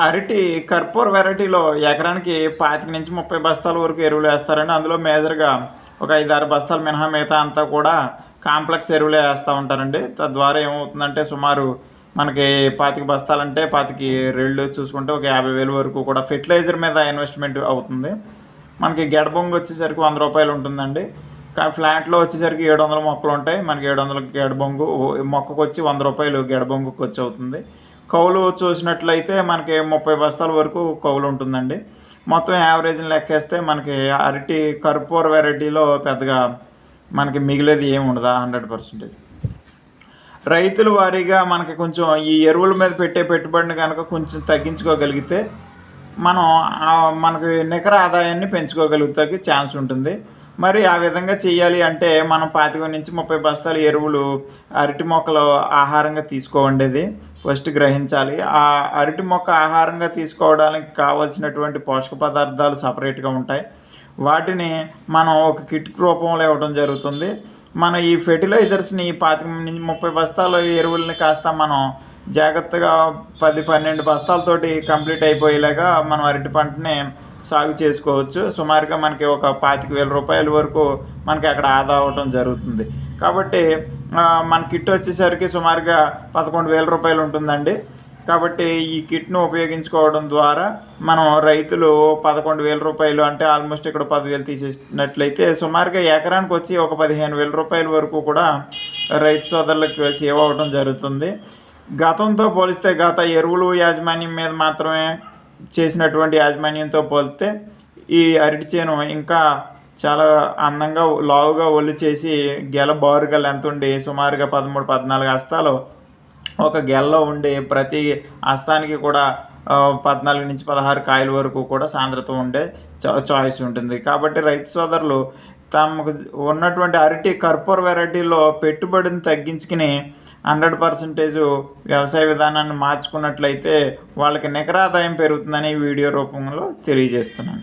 అరటి కర్పూర్ వెరైటీలో ఎకరానికి పాతిక నుంచి ముప్పై బస్తాల వరకు ఎరువులు వేస్తారండి. అందులో మేజర్గా ఒక ఐదు ఆరు బస్తాలు మినహా మిగతా అంతా కూడా కాంప్లెక్స్ ఎరువులే వేస్తూ ఉంటారండి. తద్వారా ఏమవుతుందంటే సుమారు మనకి పాతిక బస్తాలంటే పాతికి రెళ్ళు చూసుకుంటే ఒక యాభై వేలు వరకు కూడా ఫెర్టిలైజర్ మీద ఇన్వెస్ట్మెంట్ అవుతుంది. మనకి గెడబొంగు వచ్చేసరికి వంద రూపాయలు ఉంటుందండి. కానీ ఫ్లాట్లో వచ్చేసరికి ఏడు వందల మొక్కలు ఉంటాయి. మనకి ఏడు వందల గెడబొంగు మొక్కకు వచ్చి వంద రూపాయలు గెడబొంగుకు వచ్చి అవుతుంది కౌలు చూసినట్లయితే మనకి ముప్పై బస్తాల వరకు కౌలు ఉంటుందండి. మొత్తం యావరేజ్ని లెక్కేస్తే మనకి అరటి కర్పూర వెరైటీలో పెద్దగా మనకి మిగిలేది ఏమి ఉండదా హండ్రెడ్ పర్సెంటేజ్ రైతుల వారీగా మనకి కొంచెం ఈ ఎరువుల మీద పెట్టే పెట్టుబడిని కనుక కొంచెం తగ్గించుకోగలిగితే మనం మనకి నికర ఆదాయాన్ని పెంచుకోగలుగుతాకి ఛాన్స్ ఉంటుంది. మరి ఆ విధంగా చేయాలి అంటే మనం పాతిక నుంచి ముప్పై బస్తాలు ఎరువులు అరటి మొక్కలు ఆహారంగా తీసుకోవండేది. ఫస్ట్ గ్రహించాలి. ఆ అరటి మొక్క ఆహారంగా తీసుకోవడానికి కావలసినటువంటి పోషక పదార్థాలు సపరేట్గా ఉంటాయి. వాటిని మనం ఒక కిట్ రూపంలో ఇవ్వడం జరుగుతుంది. మన ఈ ఫెర్టిలైజర్స్ని పాతిక నుంచి ముప్పై బస్తాల ఎరువుల్ని కాస్త మనం జాగ్రత్తగా పది పన్నెండు బస్తాలతోటి కంప్లీట్ అయిపోయేలాగా మనం అరటి పంటని సాగు చేసుకోవచ్చు. సుమారుగా మనకి ఒక పాతిక వేల రూపాయల వరకు మనకి అక్కడ ఆదా అవ్వటం జరుగుతుంది. కాబట్టి మన కిట్ వచ్చేసరికి సుమారుగా పదకొండు వేల రూపాయలు ఉంటుందండి. కాబట్టి ఈ కిట్ను ఉపయోగించుకోవడం ద్వారా మనం రైతులు పదకొండు వేల రూపాయలు అంటే ఆల్మోస్ట్ ఇక్కడ పదివేలు తీసేసినట్లయితే సుమారుగా ఎకరానికి వచ్చి ఒక పదిహేను వేల రూపాయల వరకు కూడా రైతు సోదరులకు సేవ్ అవ్వడం జరుగుతుంది. గతంతో పోలిస్తే గత ఎరువులు యాజమాన్యం మీద మాత్రమే చేసినటువంటి యాజమాన్యంతో పోలితే ఈ అరటి చేను ఇంకా చాలా అందంగా లావుగా ఒళ్ళు చేసి గెల బారుగా లెంత్ ఉండి సుమారుగా పదమూడు పద్నాలుగు హస్తాలు ఒక గెల్లో ఉండి ప్రతి హస్తానికి కూడా పద్నాలుగు నుంచి పదహారు కాయల వరకు కూడా సాంద్రత ఉండే చాయిస్ ఉంటుంది. కాబట్టి రైతు సోదరులు తమకు ఉన్నటువంటి అరటి కర్పూర్ వెరైటీలో పెట్టుబడిని తగ్గించుకుని హండ్రెడ్ పర్సెంటేజ్ వ్యవసాయ విధానాన్ని మార్చుకున్నట్లయితే వాళ్ళకి నికరాదాయం పెరుగుతుందని వీడియో రూపంలో తెలియజేస్తున్నాను.